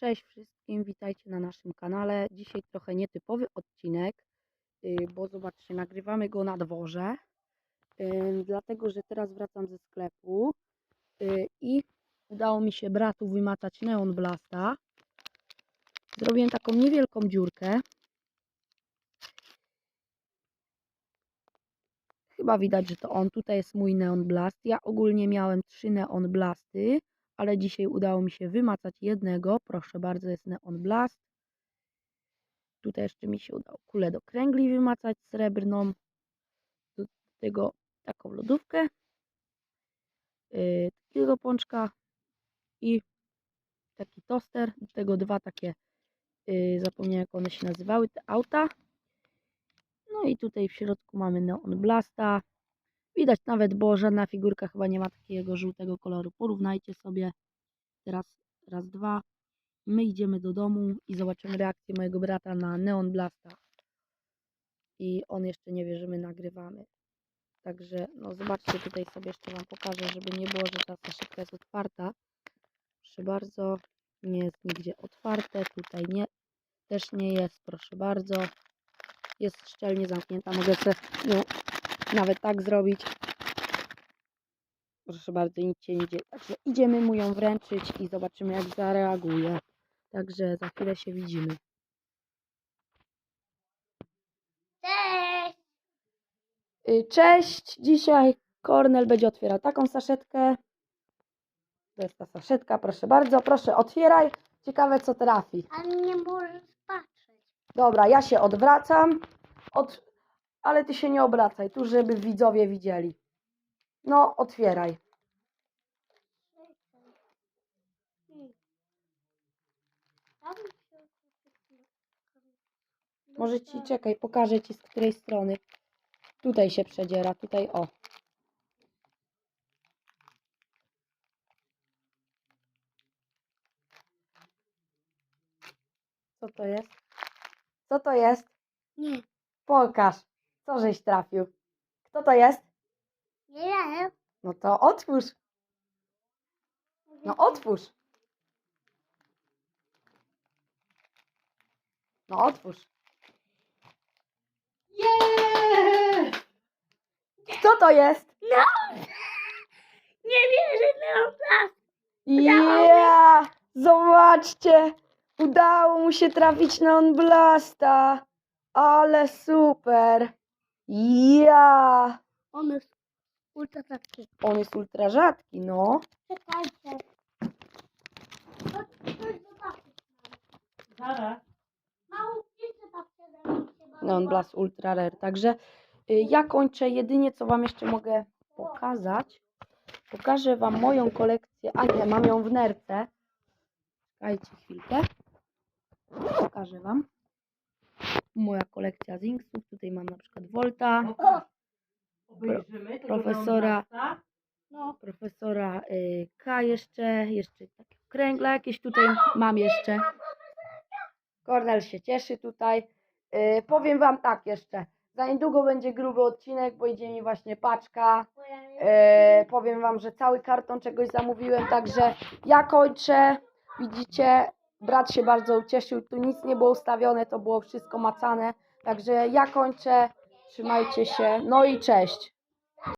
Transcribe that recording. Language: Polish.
Cześć wszystkim, witajcie na naszym kanale. Dzisiaj trochę nietypowy odcinek, y, bo zobaczcie, nagrywamy go na dworze, ym, dlatego że teraz wracam ze sklepu y, i udało mi się bratu wymacać Neon Blasta. Zrobiłem taką niewielką dziurkę. Chyba widać, że to on. Tutaj jest mój Neon Blast. Ja ogólnie miałem trzy Neon Blasty ale dzisiaj udało mi się wymacać jednego. Proszę bardzo, jest Neon Blast. Tutaj jeszcze mi się udało kulę do kręgli wymacać srebrną. Do tego taką lodówkę. Yy, takiego pączka i taki toster. Do tego dwa takie, yy, zapomniałem jak one się nazywały, te auta. No i tutaj w środku mamy Neon Blasta. Widać nawet, bo żadna figurka chyba nie ma takiego żółtego koloru. Porównajcie sobie. Teraz raz, dwa. My idziemy do domu i zobaczymy reakcję mojego brata na Neon Blasta. I on jeszcze nie wie, że my nagrywamy. Także no zobaczcie, tutaj sobie jeszcze Wam pokażę, żeby nie było, że ta saszetka jest otwarta. Proszę bardzo, nie jest nigdzie otwarte. Tutaj nie, też nie jest, proszę bardzo. Jest szczelnie zamknięta. Mogę sobie no, nawet tak zrobić. Proszę bardzo, nic się nie dzieje. Także idziemy mu ją wręczyć i zobaczymy, jak zareaguje. Także za chwilę się widzimy. Cześć! Y, Cześć! Dzisiaj Kornel będzie otwierał taką saszetkę. To jest ta saszetka, proszę bardzo. Proszę, otwieraj. Ciekawe, co trafi. A nie możesz patrzeć. Dobra, ja się odwracam. Od... Ale ty się nie obracaj, tu żeby widzowie widzieli. No, otwieraj. Może ci, czekaj, pokażę ci z której strony. Tutaj się przedziera, tutaj o. Co to jest? Co to jest? Nie, Pokaż. Co żeś trafił? Kto to jest? nie wiem. No to otwórz. No otwórz. No otwórz. Jest! Kto to jest? No! Nie wierzę obraz. Ja! Zobaczcie! Udało mu się trafić na on blasta. Ale super! Ja! On jest ultra taki. On jest ultra rzadki, no. Czekajcie. Chodź, chodź zobaczyć. Zaraz. Babcia No blast ultra rare. Także y, ja kończę. Jedynie co wam jeszcze mogę pokazać. Pokażę wam moją kolekcję. A nie, mam ją w nerce. Czekajcie chwilkę. Pokażę wam. Moja kolekcja Zinksów. Tutaj mam na przykład Volta, Obejrzymy. tego profesora. Leonarda. No, profesora y, K jeszcze, jeszcze takie kręgla jakieś tutaj mam jeszcze. Kornel się cieszy tutaj. Y, powiem wam tak jeszcze. Za niedługo będzie gruby odcinek, bo idzie mi właśnie paczka. E, powiem Wam, że cały karton czegoś zamówiłem, także ja kończę. Widzicie, brat się bardzo ucieszył. Tu nic nie było ustawione, to było wszystko macane. Także ja kończę. Trzymajcie się. No i cześć.